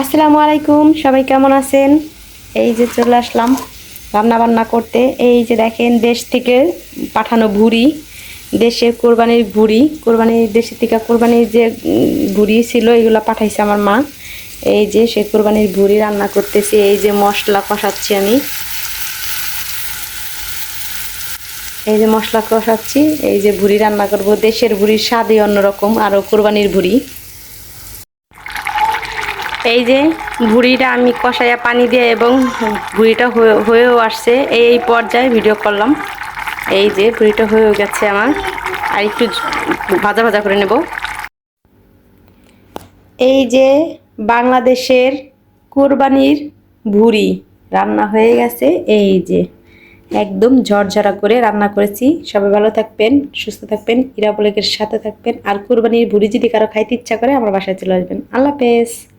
আসসালামু আলাইকুম, সবাই কেমন আছেন? এই যে চলে আসলাম রান্না বান্না করতে। এই যে দেখেন, দেশ থেকে পাঠানো ভুড়ি, দেশের কোরবানির ভুড়ি, কোরবানির, দেশের থেকে কোরবানির যে ভুড়ি ছিল, এগুলো পাঠাইছে আমার মা। এই যে সে কোরবানির ভুড়ি রান্না করতেছি, এই যে মশলা কষাচ্ছি আমি। এই যে মশলা কষাচ্ছি, এই যে ভুড়ি রান্না করব। দেশের ভুড়ির স্বাদই অন্যরকম আরও কোরবানির ভুড়ি। এই যে ভুড়িটা আমি কষাইয়া পানি দিয়ে এবং ভুড়িটা হয়ে- হয়েও আসছে। এই পর্যায়ে ভিডিও করলাম। এই যে ভুড়িটা হয়েও গেছে আমার। আর একটু ভাজা ভাজা করে নেব। এই যে বাংলাদেশের কোরবানির ভুড়ি রান্না হয়ে গেছে। এই যে একদম ঝরঝরা করে রান্না করেছি। সবাই ভালো থাকবেন, সুস্থ থাকবেন ইরাবলেকের সাথে থাকবেন। আর কোরবানির ভুড়ি যদি কারও খাইতে ইচ্ছা করে, আমার বাসায় চলে আসবেন। আল্লাহ হাফেজ।